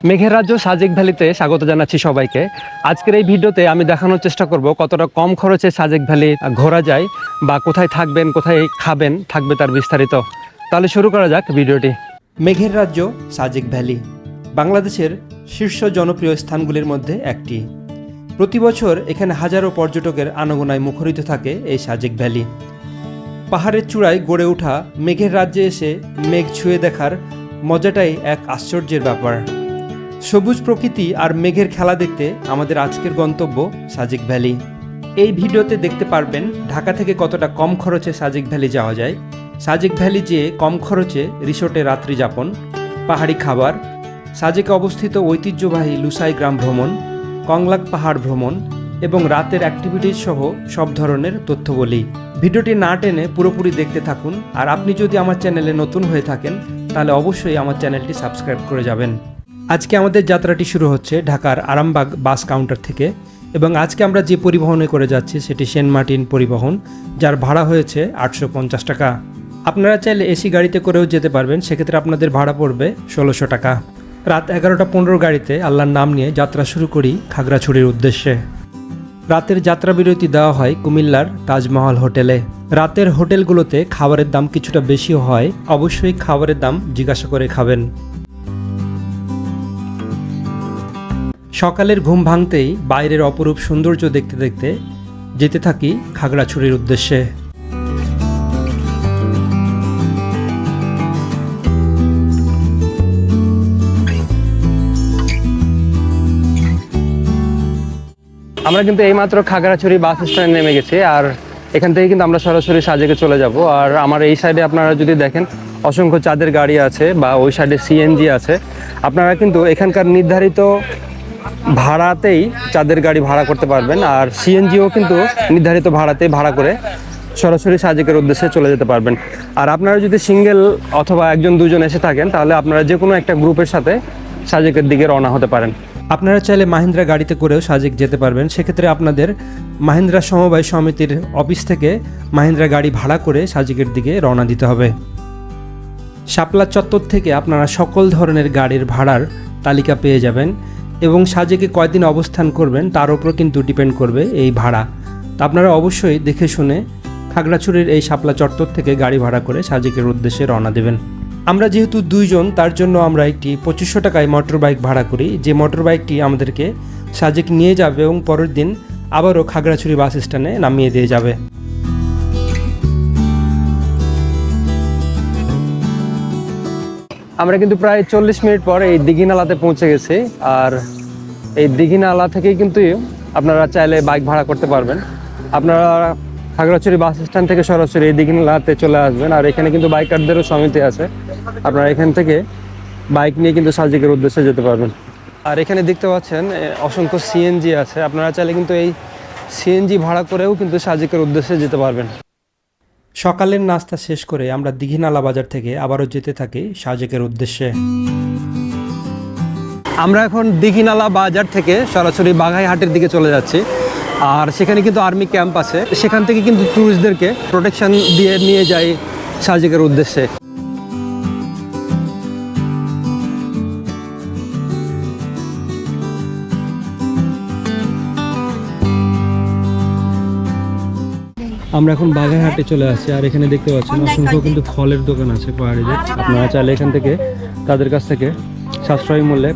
মেঘের রাজ্য সাজেক ভ্যালিতে স্বাগত জানাচ্ছি সবাইকে। আজকের এই ভিডিওতে আমি দেখানোর চেষ্টা করব কতটা কম খরচে সাজেক ভ্যালি ঘোরা যায় বা কোথায় থাকবেন, কোথায় খাবেন, থাকবে তার বিস্তারিত। তাহলে শুরু করা যাক ভিডিওটি। মেঘের রাজ্য সাজেক ভ্যালি বাংলাদেশের শীর্ষ জনপ্রিয় স্থানগুলির মধ্যে একটি। প্রতি বছর এখানে হাজারো পর্যটকের আনাগোনায় মুখরিত থাকে এই সাজেক ভ্যালি। পাহাড়ের চূড়ায় গড়ে ওঠা মেঘের রাজ্যে এসে মেঘ ছুঁয়ে দেখার মজাটাই এক আশ্চর্যের ব্যাপার। সবুজ প্রকৃতি আর মেঘের খেলা দেখতে আমাদের আজকের গন্তব্য সাজেক ভ্যালি। এই ভিডিওতে দেখতে পারবেন ঢাকা থেকে কতটা কম খরচে সাজেক ভ্যালি যাওয়া যায়। সাজেক ভ্যালি যেয়ে কম খরচে রিসোর্টে রাত্রি যাপন, পাহাড়ি খাবার, সাজেকে অবস্থিত ঐতিহ্যবাহী লুসাই গ্রাম ভ্রমণ, কংলাক পাহাড় ভ্রমণ এবং রাতের অ্যাক্টিভিটিস সহ সব ধরনের তথ্যবলী। ভিডিওটি না টেনে পুরোপুরি দেখতে থাকুন আর আপনি যদি আমার চ্যানেলে নতুন হয়ে থাকেন, তাহলে অবশ্যই আমার চ্যানেলটি সাবস্ক্রাইব করে যাবেন। আজকে আমাদের যাত্রাটি শুরু হচ্ছে ঢাকার আরামবাগ বাস কাউন্টার থেকে এবং আজকে আমরা যে পরিবহনে করে যাচ্ছি সেটি সেন্ট মার্টিন পরিবহন, যার ভাড়া হয়েছে আটশো পঞ্চাশ টাকা। আপনারা চাইলে এসি গাড়িতে করেও যেতে পারবেন, সেক্ষেত্রে আপনাদের ভাড়া পড়বে ষোলোশো টাকা। রাত এগারোটা পনেরো গাড়িতে আল্লাহর নাম নিয়ে যাত্রা শুরু করি খাগড়াছড়ির উদ্দেশ্যে। রাতের যাত্রা বিরতি দেওয়া হয় কুমিল্লার তাজমহল হোটেলে। রাতের হোটেলগুলোতে খাবারের দাম কিছুটা বেশি হয়, অবশ্যই খাবারের দাম জিজ্ঞাসা করে খাবেন। সকালের ঘুম ভাঙতেই বাইরের অপরূপ সৌন্দর্য দেখতে দেখতে যেতে থাকি খাগড়াছড়ির উদ্দেশ্যে। আমরা কিন্তু এইমাত্র খাগড়াছড়ি বাস স্ট্যান্ডে নেমে গেছি আর এখান থেকে কিন্তু আমরা সরাসরি সাজেকে চলে যাব। আর আমার এই সাইডে আপনারা যদি দেখেন, অসংখ্য চাঁদের গাড়ি আছে বা ওই সাইডে সিএনজি আছে। আপনারা কিন্তু এখানকার নির্ধারিত ভাড়াতেই চাঁদের গাড়ি ভাড়া করতে পারবেন, আর সিএনজিও কিন্তু নির্ধারিত ভাড়াতেই ভাড়া করে সরাসরি সাজেকের উদ্দেশ্যে চলে যেতে পারবেন। আর আপনারা যদি সিঙ্গেল অথবা একজন দুজন এসে থাকেন, তাহলে আপনারা যে কোনো একটা গ্রুপের সাথে সাজেকের দিকে রওনা হতে পারেন। আপনারা চাইলে মাহিন্দ্রা গাড়িতে করেও সাজেক যেতে পারবেন। সেক্ষেত্রে আপনাদের মাহিন্দ্রা সমবায় সমিতির অফিস থেকে মাহিন্দ্রা গাড়ি ভাড়া করে সাজেকের দিকে রওনা দিতে হবে। শাপলা চত্বর থেকে আপনারা সকল ধরনের গাড়ির ভাড়ার তালিকা পেয়ে যাবেন। এবং সাজেকে কয়দিন অবস্থান করবেন, তার উপর কিন্তু ডিপেন্ড করবে এই ভাড়া। তা আপনারা অবশ্যই দেখে শুনে খাগড়াছড়ির এই শাপলা চত্বর থেকে গাড়ি ভাড়া করে সাজেকের উদ্দেশ্যে রওনা দেবেন। আমরা যেহেতু দুইজন, তার জন্য আমরা একটি পঁচিশশো টাকায় মোটর বাইক ভাড়া করি। যে মোটর বাইকটি আমাদেরকে সাজেক নিয়ে যাবে এবং পরের দিন আবারও খাগড়াছড়ি বাস স্ট্যান্ডে নামিয়ে দিয়ে যাবে। আমরা কিন্তু প্রায় চল্লিশ মিনিট পর এই দিঘিনালাতে পৌঁছে গেছি। আর এই দিঘিনালা থেকেই কিন্তু আপনারা চাইলে বাইক ভাড়া করতে পারবেন। আপনারা খাগড়াছড়ি বাস স্ট্যান্ড থেকে সরাসরি এই দিঘিনালাতে চলে আসবেন। আর এখানে কিন্তু বাইকারদেরও সমিতি আছে। আপনারা এখান থেকে বাইক নিয়ে কিন্তু সাজিকের উদ্দেশ্যে যেতে পারবেন। আর এখানে দেখতে পাচ্ছেন অসংখ্য সিএনজি আছে। আপনারা চাইলে কিন্তু এই সিএনজি ভাড়া করেও কিন্তু সাজিকের উদ্দেশ্যে যেতে পারবেন। সকালের নাস্তা শেষ করে আমরা দিঘিনালা বাজার থেকে আবারও যেতে থাকি সাজেকের উদ্দেশ্যে। আমরা এখন দিঘিনালা বাজার থেকে সরাসরি বাঘাইহাটের দিকে চলে যাচ্ছি। আর সেখানে কিন্তু আর্মি ক্যাম্প আছে। সেখান থেকে কিন্তু ট্যুরিস্টদেরকে প্রোটেকশন দিয়ে নিয়ে যাই সাজেকের উদ্দেশ্যে। আমরা এখন বাঘাইহাটে চলে আসছি, আর এখানে দেখতে পাচ্ছেন অসংখ্য কিন্তু ফলের দোকান আছে পাহাড়িতে আপনারা চাইলে এখান থেকে তাদের কাছ থেকে সাশ্রয়ী মূল্যে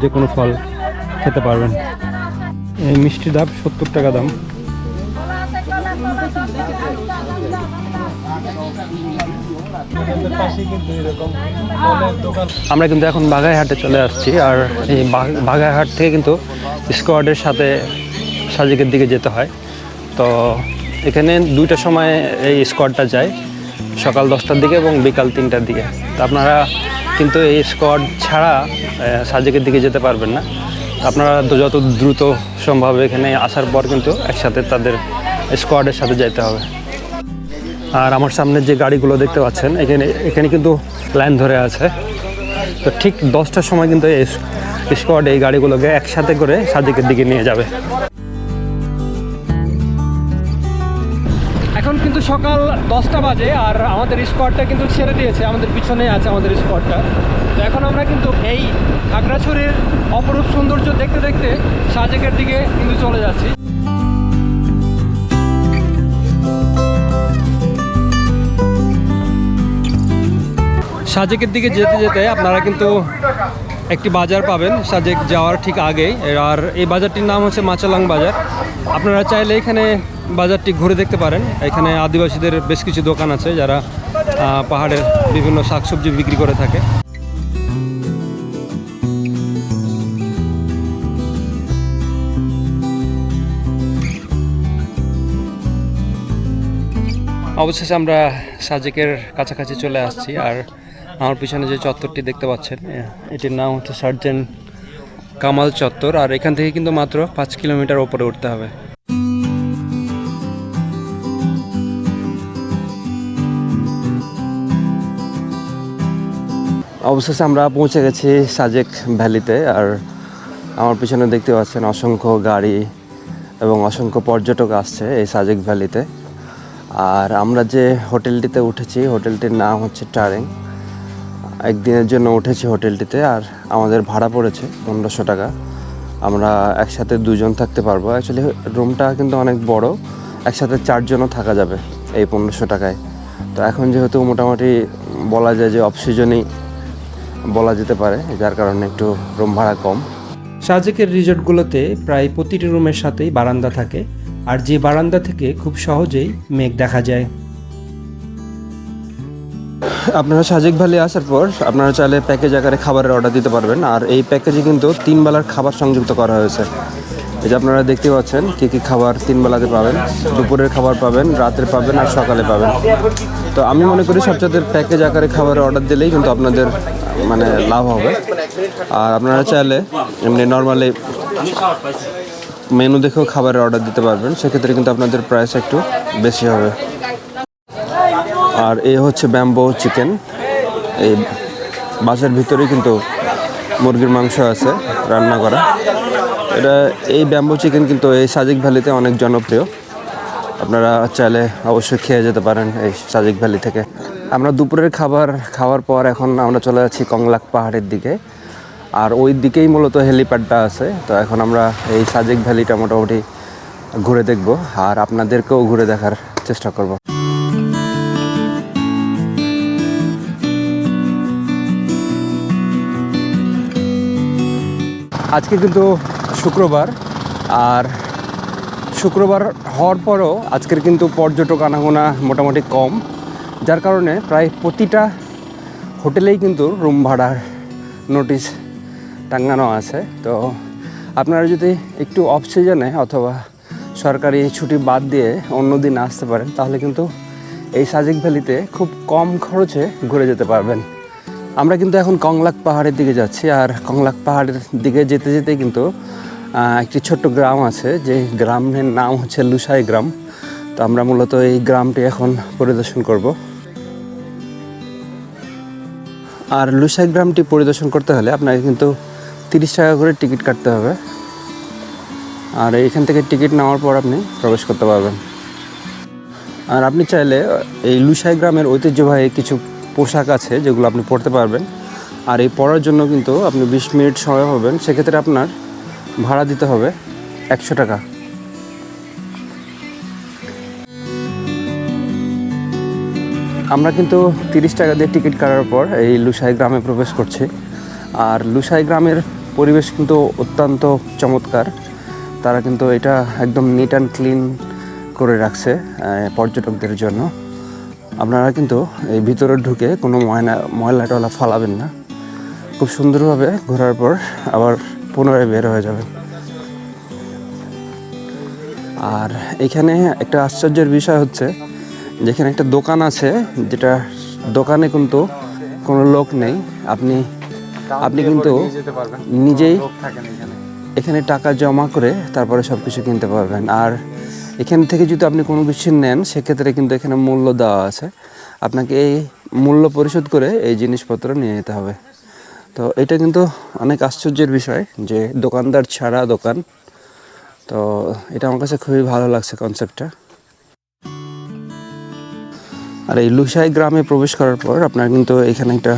যে কোনো ফল খেতে পারবেন। এই মিষ্টি ডাব সত্তর টাকা দাম। আমরা কিন্তু এখন বাঘাইহাটে চলে আসছি, আর এই বাঘ- বাঘাইহাট থেকে কিন্তু স্কোয়াডের সাথে সাজিকের দিকে যেতে হয়। তো এখানে দুইটা সময় এই স্কোয়াডটা যায়, সকাল দশটার দিকে এবং বিকাল তিনটার দিকে। তো আপনারা কিন্তু এই স্কোয়াড ছাড়া সাজেকের দিকে যেতে পারবেন না। আপনারা যত দ্রুত সম্ভব এখানে আসার পর কিন্তু একসাথে তাদের স্কোয়াডের সাথে যেতে হবে। আর আমার সামনে যে গাড়িগুলো দেখতে পাচ্ছেন, এখানে এখানে কিন্তু লাইন ধরে আছে। তো ঠিক দশটার সময় কিন্তু এই স্কোয়াড এই গাড়িগুলোকে একসাথে করে সাদিকের দিকে নিয়ে যাবে। সকাল দশটা বাজে আর আমাদের স্পটটা কিন্তু ছেড়ে দিয়েছে, আমাদের পিছনে আছে আমাদের স্পটটা তো এখন আমরা কিন্তু এই খাগড়াছড়ির অপরূপ সৌন্দর্য দেখতে দেখতে সাজেকের দিকে কিন্তু চলে যাচ্ছি। সাজেকের দিকে যেতে যেতে আপনারা কিন্তু একটি বাজার পাবেন সাজেক যাওয়ার ঠিক আগেই। আর এই বাজারটির নাম হচ্ছে মাচালাং বাজার। আপনারা চাইলে এখানে বাজারটি ঘুরে দেখতে পারেন। এখানে আদিবাসীদের বেশ কিছু দোকান আছে যারা পাহাড়ের বিভিন্ন শাকসবজি বিক্রি করে থাকে। অবশেষে আমরা সাজেকের কাছাকাছি চলে আসছি। আর আমার পিছনে যে চত্বরটি দেখতে পাচ্ছেন এটির নাম হচ্ছে সার্জেন্ট কামাল চত্বর, আর এখান থেকে কিন্তু মাত্র পাঁচ কিলোমিটার ওপরে উঠতে হবে। অবশেষে আমরা পৌঁছে গেছি সাজেক ভ্যালিতে, আর আমার পিছনে দেখতে পাচ্ছেন অসংখ্য গাড়ি এবং অসংখ্য পর্যটক আসছে এই সাজেক ভ্যালিতে। আর আমরা যে হোটেলটিতে উঠেছি, হোটেলটির নাম হচ্ছে টারেং। একদিনের জন্য উঠেছি হোটেলটিতে আর আমাদের ভাড়া পড়েছে পনেরোশো টাকা। আমরা একসাথে দুজন থাকতে পারব। অ্যাকচুয়ালি রুমটা কিন্তু অনেক বড়। একসাথে চারজনও থাকা যাবে এই পনেরোশো টাকায়। তো এখন যেহেতু মোটামুটি বলা যায় যে অফ সিজনেই বলা যেতে পারে, যার কারণে একটু রুম ভাড়া কম। সাজেকের রিসোর্টগুলোতে প্রায় প্রতিটি রুমের সাথেই বারান্দা থাকে। আর যে বারান্দা থেকে খুব সহজেই মেঘ দেখা যায়। আপনারা সাজেক ভ্যালি আসার পর আপনারা চাইলে প্যাকেজ আকারে খাবারের অর্ডার দিতে পারবেন। আর এই প্যাকেজে কিন্তু তিন বেলার খাবার সংযুক্ত করা হয়েছে। এই যে আপনারা দেখতে পাচ্ছেন কী কী খাবার তিন বেলাতে পাবেন। দুপুরের খাবার পাবেন, রাতের পাবেন আর সকালে পাবেন। তো আমি মনে করি সবচেয়ে প্যাকেজ আকারে খাবারের অর্ডার দিলেই কিন্তু আপনাদের মানে লাভ হবে। আর আপনারা চাইলে এমনি নর্মালি মেনু দেখেও খাবারের অর্ডার দিতে পারবেন। সেক্ষেত্রে কিন্তু আপনাদের প্রাইস একটু বেশি হবে। আর এই হচ্ছে ব্যাম্বো চিকেন। এই বাসের ভিতরে কিন্তু মুরগির মাংস আছে, রান্না করা। এটা এই ব্যাম্বো চিকেন কিন্তু এই সাজিক ভ্যালিতে অনেক জনপ্রিয়। আপনারা চাইলে অবশ্যই খেয়ে যেতে পারেন এই সাজিক ভ্যালি থেকে। আমরা দুপুরের খাবার, খাওয়ার পর এখন আমরা চলে যাচ্ছি কংলাক পাহাড়ের দিকে। আর ওই দিকেই মূলত হেলিপ্যাডটা আছে, তো এখন আমরা এই সাজেক ভ্যালিটা মোটামুটি ঘুরে দেখব। আর আপনাদেরকেও ঘুরে দেখার চেষ্টা করব। আজকে কিন্তু শুক্রবার, আর শুক্রবার হওয়ার পরও আজকের কিন্তু পর্যটক আনাগোনা মোটামুটি কম, যার কারণে প্রায় প্রতিটা হোটেলেই কিন্তু রুম ভাড়ার নোটিশ টাঙানো আছে। তো আপনারা যদি একটু অফ সিজনে অথবা সরকারি ছুটি বাদ দিয়ে অন্য দিন আসতে পারেন, তাহলে কিন্তু এই সাজেক ভ্যালিতে খুব কম খরচে ঘুরে যেতে পারবেন। আমরা কিন্তু এখন কংলাক পাহাড়ের দিকে যাচ্ছি, আর কংলাক পাহাড়ের দিকে যেতে যেতে কিন্তু একটি ছোট্ট গ্রাম আছে, যে গ্রামের নাম হচ্ছে লুসাই গ্রাম। তো আমরা মূলত এই গ্রামটি এখন পরিদর্শন করব। আর লুসাই গ্রামটি পরিদর্শন করতে হলে আপনাকে কিন্তু তিরিশ টাকা করে টিকিট কাটতে হবে। আর এখান থেকে টিকিট নেওয়ার পর আপনি প্রবেশ করতে পারবেন। আর আপনি চাইলে এই লুসাই গ্রামের ঐতিহ্যবাহী কিছু পোশাক আছে যেগুলো আপনি পরতে পারবেন। আর এই পরার জন্য কিন্তু আপনি বিশ মিনিট সময় পাবেন। সেক্ষেত্রে আপনার ভাড়া দিতে হবে একশো টাকা। আমরা কিন্তু তিরিশ টাকা দিয়ে টিকিট কাটার পর এই লুসাই গ্রামে প্রবেশ করছি। আর লুসাই গ্রামের পরিবেশ কিন্তু অত্যন্ত চমৎকার। তারা কিন্তু এটা একদম নিট অ্যান্ড ক্লিন করে রাখছে পর্যটকদের জন্য। আপনারা কিন্তু এই ভিতরে ঢুকে কোনো ময়না ময়লা টয়লা ফালাবেন না। খুব সুন্দরভাবে ঘোরার পর আবার পুনরায় বের হয়ে যাবেন। আর এখানে একটা আশ্চর্যের বিষয় হচ্ছে যেখানে একটা দোকান আছে যেটা দোকানে কিন্তু কোনো লোক নেই। আপনি আপনি কিন্তু নিজেই এখানে। টাকা জমা করে তারপরে সব কিছু কিনতে পারবেন। আর এখান থেকে যদি আপনি কোনো কিছু নেন, সেক্ষেত্রে কিন্তু এখানে মূল্য দেওয়া আছে। আপনাকে এই মূল্য পরিশোধ করে এই জিনিসপত্র নিয়ে যেতে হবে। তো এটা কিন্তু অনেক আশ্চর্যের বিষয় যে দোকানদার ছাড়া দোকান। তো এটা আমার কাছে খুবই ভালো লাগছে কনসেপ্টটা আর এই লুসাই গ্রামে প্রবেশ করার পর আপনার কিন্তু এখানে একটা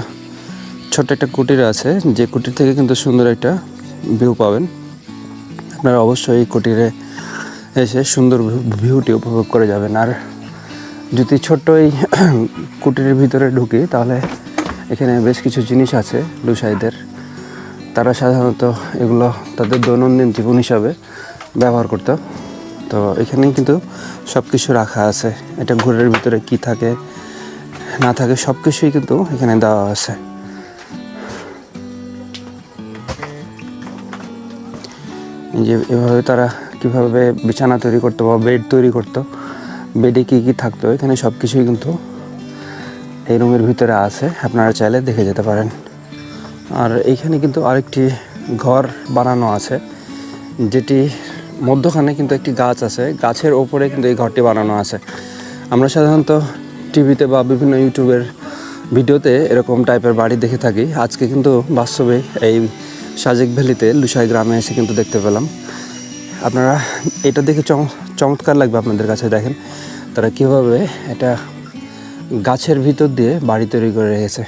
ছোট্ট একটা কুটির আছে। যে কুটির থেকে কিন্তু সুন্দর একটা ভিউ পাবেন। আপনারা অবশ্যই এই কুটিরে এসে সুন্দর ভিউটি উপভোগ করে যাবেন। আর যদি ছোট্ট এই কুটিরের ভিতরে ঢুকি, তাহলে এখানে বেশ কিছু জিনিস আছে লুসাইদের তারা সাধারণত এগুলো তাদের দৈনন্দিন জীবন হিসাবে ব্যবহার করতো। তো এখানেই কিন্তু সব কিছু রাখা আছে। এটা ঘরের ভিতরে কি থাকে, না থাকে সব কিছুই কিন্তু এখানে দেওয়া আছে। যে এভাবে তারা কীভাবে বিছানা তৈরি করতো বা বেড তৈরি করতো বেডে কী কী থাকতো এখানে সব কিছুই কিন্তু এই রুমের ভিতরে আছে, আপনারা চাইলে দেখে যেতে পারেন। আর এইখানে কিন্তু আরেকটি ঘর বানানো আছে, যেটি মধ্যখানে কিন্তু একটি গাছ আছে, গাছের ওপরে কিন্তু এই ঘরটি বানানো আছে। আমরা সাধারণত টিভিতে বা বিভিন্ন ইউটিউবের ভিডিওতে এরকম টাইপের বাড়ি দেখে থাকি। আজকে কিন্তু বাস্তবে এই সাজেক ভ্যালিতে লুসাই গ্রামে এসে কিন্তু দেখতে পেলাম। আপনারা এটা দেখে চম- চমৎকার লাগবে আপনাদের কাছে, দেখেন। তারা কীভাবে এটা গাছের ভিতর দিয়ে বাড়ি তৈরি করে রেখেছে।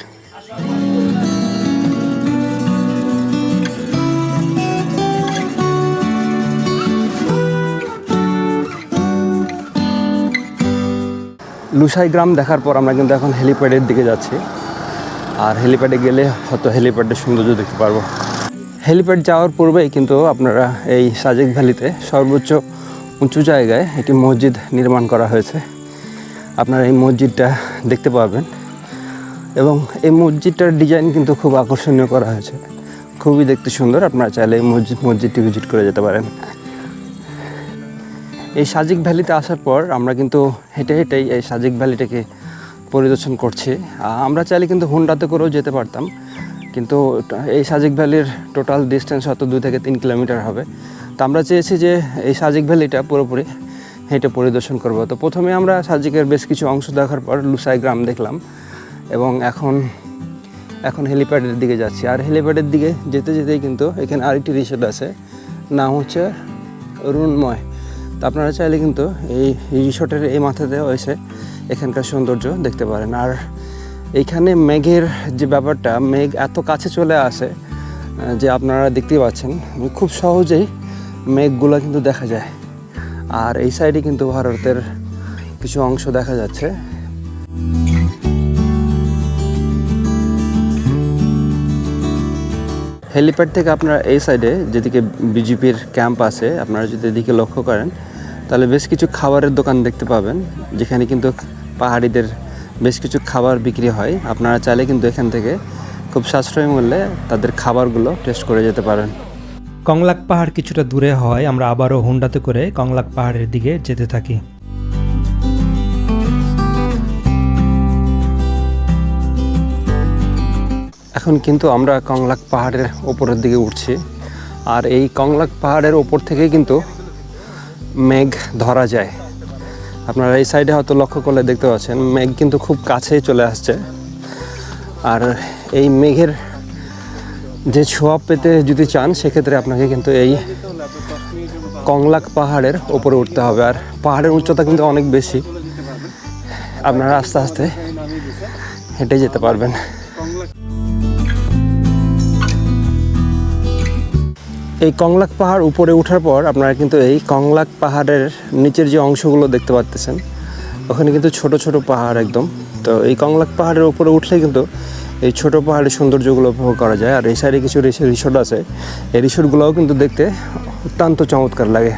লুসাই গ্রাম দেখার পর আমরা কিন্তু এখন হেলিপ্যাডের দিকে যাচ্ছি। আর হেলিপ্যাডে গেলে হয়তো হেলিপ্যাডের সৌন্দর্য দেখতে পারব। হেলিপ্যাড যাওয়ার পূর্বেই কিন্তু আপনারা এই সাজেক ভ্যালিতে সর্বোচ্চ উঁচু জায়গায় একটি মসজিদ নির্মাণ করা হয়েছে। আপনারা এই মসজিদটা দেখতে পাবেন এবং এই মসজিদটার ডিজাইন কিন্তু খুব আকর্ষণীয় করা হয়েছে। খুবই দেখতে সুন্দর, আপনারা চাইলে এই মসজিদ, মসজিদটি ভিজিট করে যেতে পারেন। এই সাজিক ভ্যালিতে আসার পর আমরা কিন্তু হেঁটে হেঁটেই এই সাজিক ভ্যালিটাকে পরিদর্শন করছি। আমরা চাইলে কিন্তু হুন্ডাতে করেও যেতে পারতাম। কিন্তু এই সাজিক ভ্যালির টোটাল ডিস্টেন্স হয়তো দুই থেকে তিন কিলোমিটার হবে। তো আমরা চেয়েছি যে এই সাজিক ভ্যালিটা পুরোপুরি হেঁটে পরিদর্শন করব। তো প্রথমে আমরা সাজিকের বেশ কিছু অংশ দেখার পর লুসাই গ্রাম দেখলাম এবং এখন এখন হেলিপ্যাডের দিকে যাচ্ছি। আর হেলিপ্যাডের দিকে যেতে যেতেই কিন্তু এখানে আরেকটি রিসোর্ট আছে, নাম হচ্ছে রুনময়। তো আপনারা চাইলে কিন্তু এই রিসোর্টের এই মাথাতেও এসে এখানকার সৌন্দর্য দেখতে পারেন। আর এইখানে মেঘের যে ব্যাপারটা, মেঘ এত কাছে চলে আসে যে আপনারা দেখতেই পাচ্ছেন খুব সহজেই মেঘগুলো কিন্তু দেখা যায়। আর এই সাইডে কিন্তু ভারতের কিছু অংশ দেখা যাচ্ছে। হেলিপ্যাড থেকে আপনারা এই সাইডে যেদিকে বিজেপির ক্যাম্প আছে, আপনারা যদি এদিকে লক্ষ্য করেন, তাহলে বেশ কিছু খাবারের দোকান দেখতে পাবেন, যেখানে কিন্তু পাহাড়িদের বেশ কিছু খাবার বিক্রি হয়। আপনারা চাইলে কিন্তু এখান থেকে খুব সাশ্রয়ী মূল্যে তাদের খাবারগুলো টেস্ট করে যেতে পারেন। কংলাক পাহাড় কিছুটা দূরে হয় আমরা আবারও হুন্ডাতে করে কংলাক পাহাড়ের দিকে যেতে থাকি। এখন কিন্তু আমরা কংলাক পাহাড়ের ওপরের দিকে উঠছি। আর এই কংলাক পাহাড়ের ওপর থেকে কিন্তু মেঘ ধরা যায়। আপনারা এই সাইডে হয়তো লক্ষ্য করলে দেখতে পাচ্ছেন, মেঘ কিন্তু খুব কাছেই চলে আসছে। আর এই মেঘের যে ছোঁয়া পেতে যদি চান, সেক্ষেত্রে আপনাকে কিন্তু এই কংলাক পাহাড়ের ওপরে উঠতে হবে। আর পাহাড়ের উচ্চতা কিন্তু অনেক বেশি। আপনারা আস্তে আস্তে হেঁটে যেতে পারবেন। এই কংলাক পাহাড় উপরে ওঠার পর আপনারা কিন্তু এই কংলাক পাহাড়ের নিচের যে অংশগুলো দেখতে পাচ্তেছেন ওখানে কিন্তু ছোট ছোট পাহাড় একদম। তো এই কংলাক পাহাড়ের উপরে উঠলে কিন্তু এই ছোট পাহাড়ের সৌন্দর্যগুলো উপভোগ করা যায়। আর এই সাইডে কিছু রিসোর্ট আছে। এই রিসোর্টগুলোও কিন্তু দেখতে অত্যন্ত চমৎকার লাগে।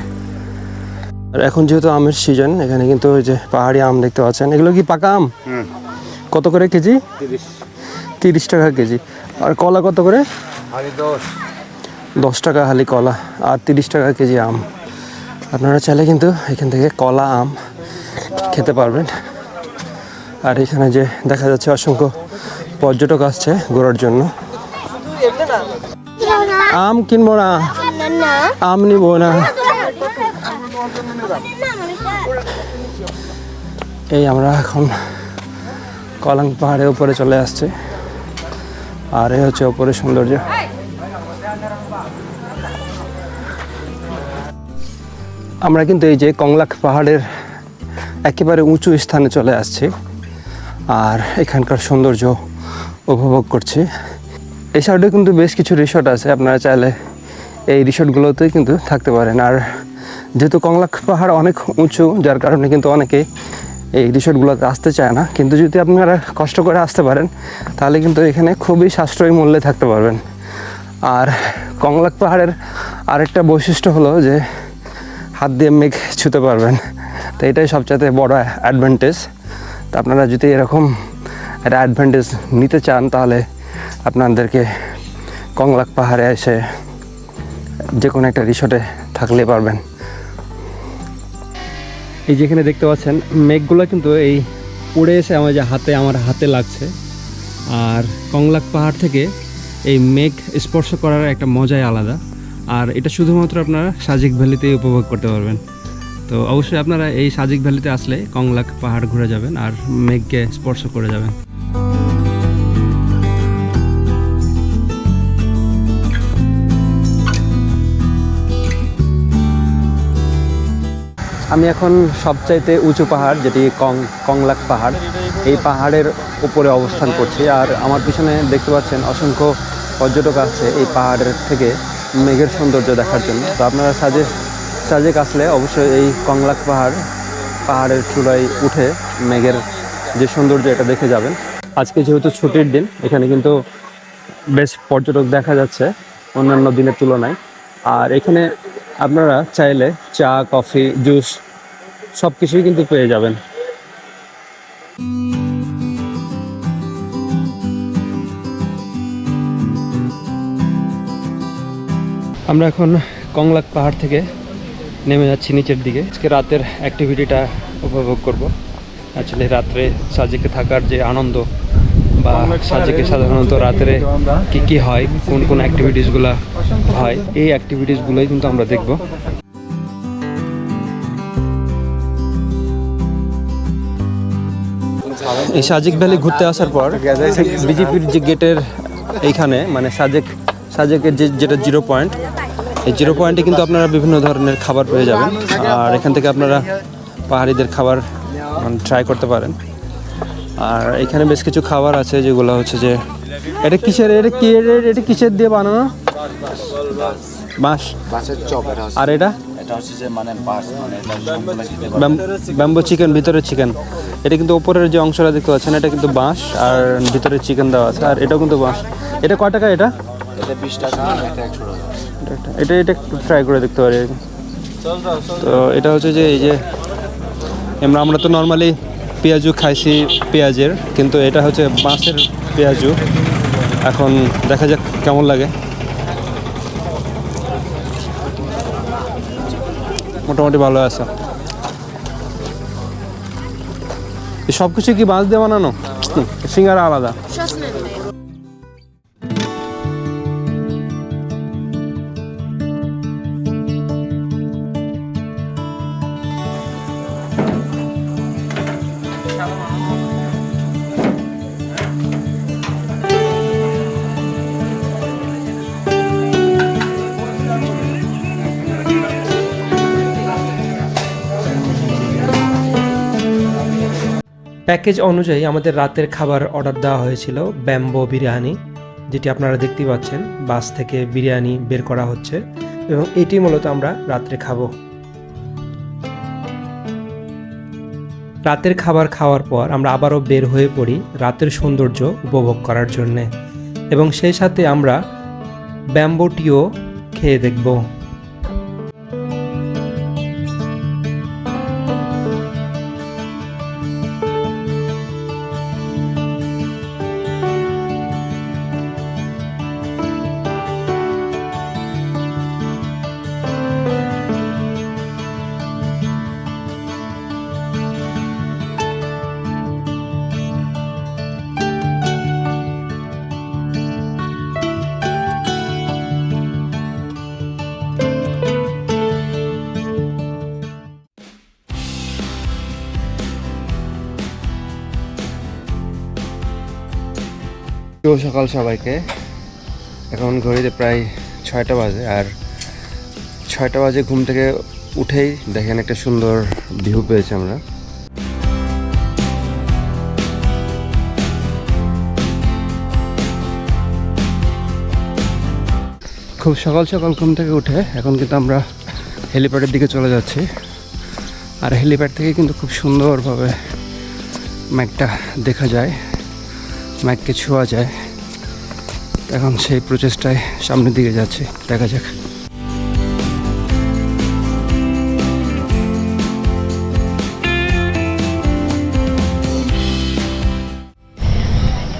আর এখন যেহেতু আমের সিজন এখানে কিন্তু ওই যে পাহাড়ি আম দেখতে পাচ্ছেন। এগুলো কি পাকা আম? কত করে কেজি? তিরিশ। টাকা কেজি। আর কলা কত করে? দশ। টাকা হালি কলা আর তিরিশ টাকা কেজি আম। আপনারা চাইলে কিন্তু এখান থেকে কলা আম খেতে পারবেন। আর এখানে যে দেখা যাচ্ছে অসংখ্য পর্যটক আসছে ঘোরার জন্য। আম কিনবো না। আম নিবো না। এই আমরা এখন কলাং পাহাড়ের উপরে চলে আসছে। আর এই হচ্ছে উপরে সৌন্দর্য। আমরা কিন্তু এই যে কংলাক পাহাড়ের একেবারে উঁচু স্থানে চলে আসছি আর এখানকার সৌন্দর্য উপভোগ করছি। এই সাইডে কিন্তু বেশ কিছু রিসর্ট আছে, আপনারা চাইলে এই রিসোর্টগুলোতেই কিন্তু থাকতে পারেন। আর যেহেতু কংলাক পাহাড় অনেক উঁচু, যার কারণে কিন্তু অনেকেই এই রিসর্টগুলোতে আসতে চায় না, কিন্তু যদি আপনারা কষ্ট করে আসতে পারেন, তাহলে কিন্তু এখানে খুবই সাশ্রয়ী মূল্যে থাকতে পারবেন। আর কংলাক পাহাড়ের আরেকটা বৈশিষ্ট্য হলো যে হাত দিয়ে মেঘ ছুতে পারবেন। তো এটাই সবচেয়ে বড় অ্যাডভান্টেজ তো আপনারা যদি এরকম একটা অ্যাডভান্টেজ নিতে চান, তাহলে আপনাদেরকে কংলাক পাহাড়ে এসে যে কোনো একটা রিসোর্টে থাকলে পারবেন। এই যেখানে দেখতে পাচ্ছেন, মেঘগুলো কিন্তু এই উড়ে এসে আমার যে হাতে, আমার হাতে লাগছে। আর কংলাক পাহাড় থেকে এই মেঘ স্পর্শ করার একটা মজাই আলাদা। আর এটা শুধুমাত্র আপনারা সাজিক ভ্যালিতেই উপভোগ করতে পারবেন। তো অবশ্যই আপনারা এই সাজিক ভ্যালিতে আসলে কংলাক পাহাড় ঘুরে যাবেন আর মেঘকে স্পর্শ করে যাবেন। আমি এখন সবচাইতে উঁচু পাহাড়, যেটি কং, কংলাক পাহাড়, এই পাহাড়ের উপরে অবস্থান করছি। আর আমার পিছনে দেখতে পাচ্ছেন অসংখ্য পর্যটক আসছে এই পাহাড়ের থেকে। মেঘের সৌন্দর্য দেখার জন্য। তো আপনারা সাজে সাজেক আসলে অবশ্যই এই কংলাক পাহাড়, পাহাড়ের চূড়ায় উঠে মেঘের যে সৌন্দর্য এটা দেখে যাবেন। আজকে যেহেতু ছুটির দিন, এখানে কিন্তু বেশ পর্যটক দেখা যাচ্ছে অন্যান্য দিনের তুলনায়। আর এখানে আপনারা চাইলে চা, কফি, জুস সব কিছুই কিন্তু পেয়ে যাবেন। আমরা এখন কংলাক পাহাড় থেকে নেমে যাচ্ছি নিচের দিকে। আজকে রাতের অ্যাক্টিভিটিটা উপভোগ করব। অ্যাকচুয়ালি রাত্রে সাজেকে থাকার যে আনন্দ বা সাজেকে সাধারণত রাত্রে কি কি হয় কোন কোন অ্যাক্টিভিটিসগুলো হয় এই অ্যাক্টিভিটিসগুলোই কিন্তু আমরা দেখব। এই সাজেক ভ্যালি ঘুরতে আসার পর বিজেপির যে গেটের এইখানে মানে সাজেক সাজেকের যে যেটা জিরো পয়েন্ট এই জিরো পয়েন্টে কিন্তু আপনারা বিভিন্ন ধরনের খাবার পেয়ে যাবেন। আর এখান থেকে আপনারা পাহাড়িদের খাবার মানে ট্রাই করতে পারেন। আর এখানে বেশ কিছু খাবার আছে যেগুলো হচ্ছে যে এটা কিসের এটা কি এটা- কিসের দিয়ে বানানো? বাঁশ। আর এটা? মানে মানে ব্যাম্বো চিকেন ভিতরে চিকেন। এটা কিন্তু উপরের যে অংশটা দেখতে পাচ্ছেন এটা কিন্তু বাঁশ আর ভিতরে চিকেন দেওয়া আছে আর এটাও কিন্তু বাঁশ। এটা কয় টাকা এটা? এটা বিশ টাকা এটা একশো টাকা। এটা এটা একটু ট্রাই করে দেখতে পারি। তো এটা হচ্ছে যে এই যে, আমরা আমরা তো নর্মালি পেঁয়াজু খাইছি পেঁয়াজের, কিন্তু এটা হচ্ছে বাঁশের পেঁয়াজু। এখন দেখা যাক কেমন লাগে। মোটামুটি ভালো আছে। সব কিছু কি বাঁশ দিয়ে বানানো? সিঙ্গারা আলাদা। প্যাকেজ অনুযায়ী আমাদের রাতের খাবার অর্ডার দেওয়া হয়েছিল ব্যাম্বো বিরিয়ানি, যেটি আপনারা দেখতে পাচ্ছেন, বাস থেকে বিরিয়ানি বের করা হচ্ছে এবং এটি মূলত আমরা রাত্রে খাব। রাতের খাবার খাওয়ার পর আমরা আবারও বের হয়ে পড়ি রাতের সৌন্দর্য উপভোগ করার জন্যে এবং সেই সাথে আমরা ব্যাম্বোটিও খেয়ে দেখব। শুভ সকাল সবাইকে। এখন ঘড়িতে প্রায় ছয়টা বাজে আর ছয়টা বাজে ঘুম থেকে উঠেই দেখেন একটা সুন্দর ভিউ পেয়েছি আমরা। খুব সকাল সকাল ঘুম থেকে উঠে এখন কিন্তু আমরা হেলিপ্যাডের দিকে চলে যাচ্ছি। আর হেলিপ্যাড থেকে কিন্তু খুব সুন্দরভাবে ম্যাকটা দেখা যায়। ম্যাককে ছোঁয়া যায়। এখন সেই প্রচেষ্টায় সামনের দিকে যাচ্ছে, দেখা যাক।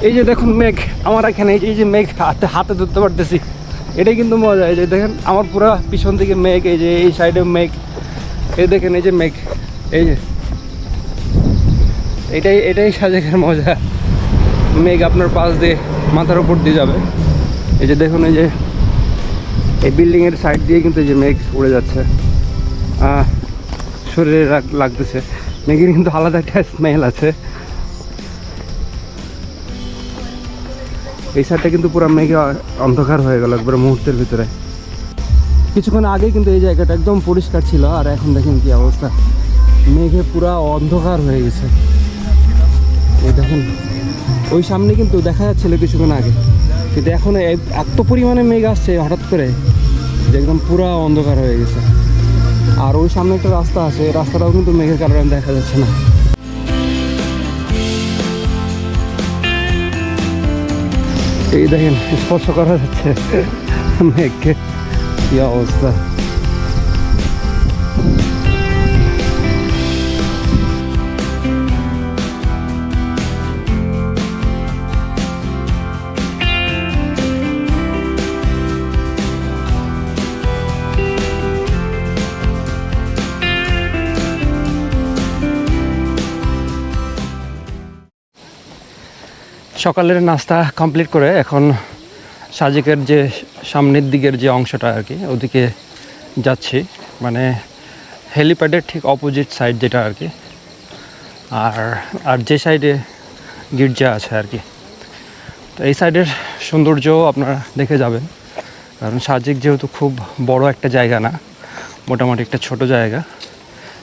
এই যে দেখুন মেঘ, আমার এখানে এই যে- মেঘ, হাতে হাতে ধরতে পারতেছি। এটাই কিন্তু মজা, এই যে দেখেন, আমার পুরো পিছন দিকে মেঘ, এই যে এই সাইডে মেঘ। এই দেখেন, এই যে মেঘ, এই যে। এটাই এটাই সাজেকের মজা। মেঘ আপনার পাশ দিয়ে মাথার উপর দিয়ে যাবে। এই যে দেখুন, এই যে এই বিল্ডিংয়ের সাইড দিয়ে কিন্তু এই যে মেঘ উড়ে যাচ্ছে। শরীরে লাগতেছে। মেঘের কিন্তু আলাদা একটা স্মেল আছে। এই সাইডটা কিন্তু পুরো মেঘে অন্ধকার হয়ে গেল একবার মুহূর্তের ভিতরে। কিছুক্ষণ আগে কিন্তু এই জায়গাটা একদম পরিষ্কার ছিল, আর এখন দেখেন কি অবস্থা। মেঘে পুরা অন্ধকার হয়ে গেছে। এই দেখেন ওই সামনে কিন্তু দেখা যাচ্ছিল কিছুক্ষণ আগে। কিন্তু এখন এত পরিমাণে মেঘ আসছে হঠাৎ করে যে একদম পুরো অন্ধকার হয়ে গেছে। আর ওই সামনে একটা রাস্তা আছে রাস্তাটাও কিন্তু মেঘের কারণে দেখা যাচ্ছে না। এই দেখেন, স্পর্শ করা যাচ্ছে মেঘকে। কি অবস্থা। সকালের নাস্তা কমপ্লিট করে এখন সাজেকের যে সামনের দিকের যে অংশটা আর কি, ওদিকে যাচ্ছি। মানে হেলিপ্যাডের ঠিক অপোজিট সাইড যেটা আর কি। আর আর যে সাইডে গির্জা আছে আর কি। তো এই সাইডের সৌন্দর্য আপনারা দেখে যাবেন। কারণ সাজেক যেহেতু খুব বড় একটা জায়গা না, মোটামুটি একটা ছোট জায়গা।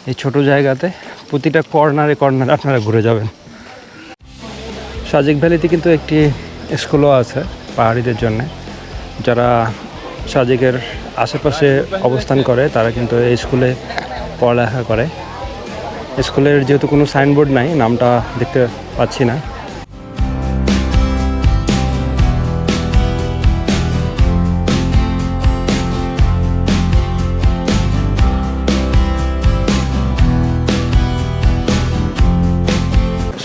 এই ছোট জায়গাতে প্রতিটা কর্নারে কর্নারে আপনারা ঘুরে যাবেন। সাজেক ভ্যালিতে কিন্তু একটি স্কুলও আছে পাহাড়িদের জন্য। যারা সাজেকের আশেপাশে অবস্থান করে, তারা কিন্তু এই স্কুলে পড়ালেখা করে। স্কুলের যেহেতু কোনো সাইনবোর্ড নাই, নামটা দেখতে পাচ্ছি না।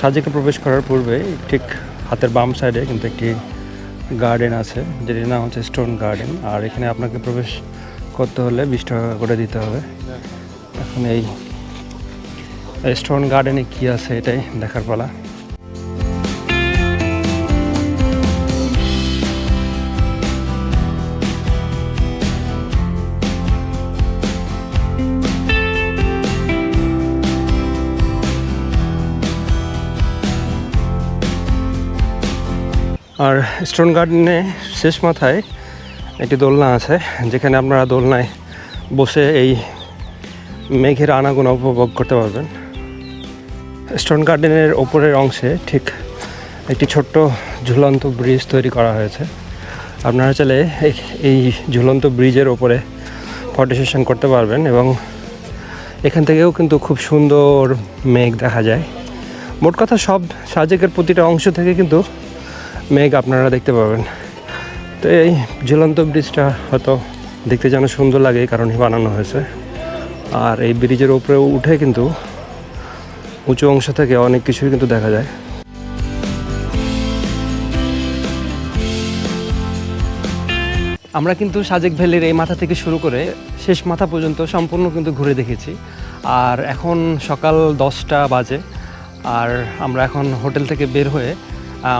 সাজেকে প্রবেশ করার পূর্বে ঠিক হাতের বাম সাইডে কিন্তু একটি গার্ডেন আছে, যেটির নাম হচ্ছে স্টোন গার্ডেন আর এখানে আপনাকে প্রবেশ করতে হলে বিশ টাকা করে দিতে হবে। এখন এই স্টোন গার্ডেনে কি আছে এটাই দেখার পালা। আর স্টোন গার্ডেনে শেষ মাথায় একটি দোলনা আছে, যেখানে আপনারা দোলনায় বসে এই মেঘের আনাগোনা উপভোগ করতে পারবেন। স্টোন গার্ডেনের ওপরের অংশে ঠিক একটি ছোট্ট ঝুলন্ত ব্রিজ তৈরি করা হয়েছে। আপনারা চাইলে এই- ঝুলন্ত ব্রিজের ওপরে ফটো সেশন করতে পারবেন এবং এখান থেকেও কিন্তু খুব সুন্দর মেঘ দেখা যায়। মোট কথা সব সাজেকের প্রতিটা অংশ থেকে কিন্তু মেঘ আপনারা দেখতে পাবেন। তো এই ঝুলন্ত ব্রিজটা হয়তো দেখতে যেন সুন্দর লাগে, এই কারণে বানানো হয়েছে। আর এই ব্রিজের উপরে উঠে কিন্তু উঁচু অংশ থেকে অনেক কিছুই কিন্তু দেখা যায়। আমরা কিন্তু সাজেক ভ্যালির এই মাথা থেকে শুরু করে শেষ মাথা পর্যন্ত সম্পূর্ণ কিন্তু ঘুরে দেখেছি। আর এখন সকাল দশটা বাজে। আর আমরা এখন হোটেল থেকে বের হয়ে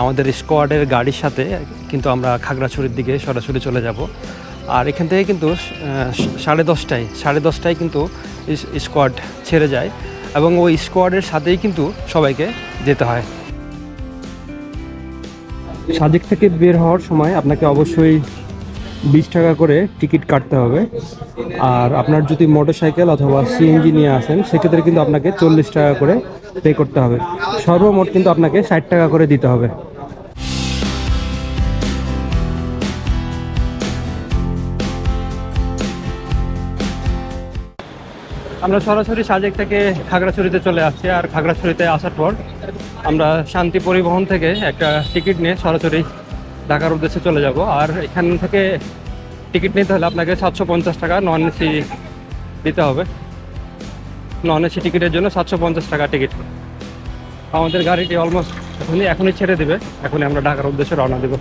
আমাদের স্কোয়াডের গাড়ির সাথে কিন্তু আমরা খাগড়াছড়ির দিকে সরাসরি চলে যাব। আর এখান থেকে কিন্তু সাড়ে দশটায় সাড়ে দশটায় কিন্তু স্কোয়াড ছেড়ে যায় এবং ওই স্কোয়াডের সাথেই কিন্তু সবাইকে যেতে হয়। সাজেক থেকে বের হওয়ার সময় আপনাকে অবশ্যই বিশ টাকা করে টিকিট কাটতে হবে। আর আপনার যদি মোটর সাইকেল অথবা সিএনজি নিয়ে আসেন, সেক্ষেত্রে কিন্তু আপনাকে চল্লিশ টাকা করে পে করতে হবে। সর্বমোট কিন্তু আপনাকে ষাট টাকা করে দিতে হবে। আমরা সরাসরি সাজেক থেকে খাগড়াছড়িতে চলে আসছি, আর খাগড়াছড়িতে আসার পর আমরা শান্তি পরিবহন থেকে একটা টিকিট নিয়ে সরাসরি ঢাকার উদ্দেশ্যে চলে যাব। আর এখান থেকে টিকিট নিতে হলে আপনাকে সাতশো পঞ্চাশ টাকা নন এসি দিতে হবে। নন এসি টিকিটের জন্য সাতশো পঞ্চাশ টাকা টিকিট। আমাদের গাড়িটি অলমোস্ট এখনই এখনই ছেড়ে দেবে। এখনই আমরা ঢাকার উদ্দেশ্যে রওনা দেবো।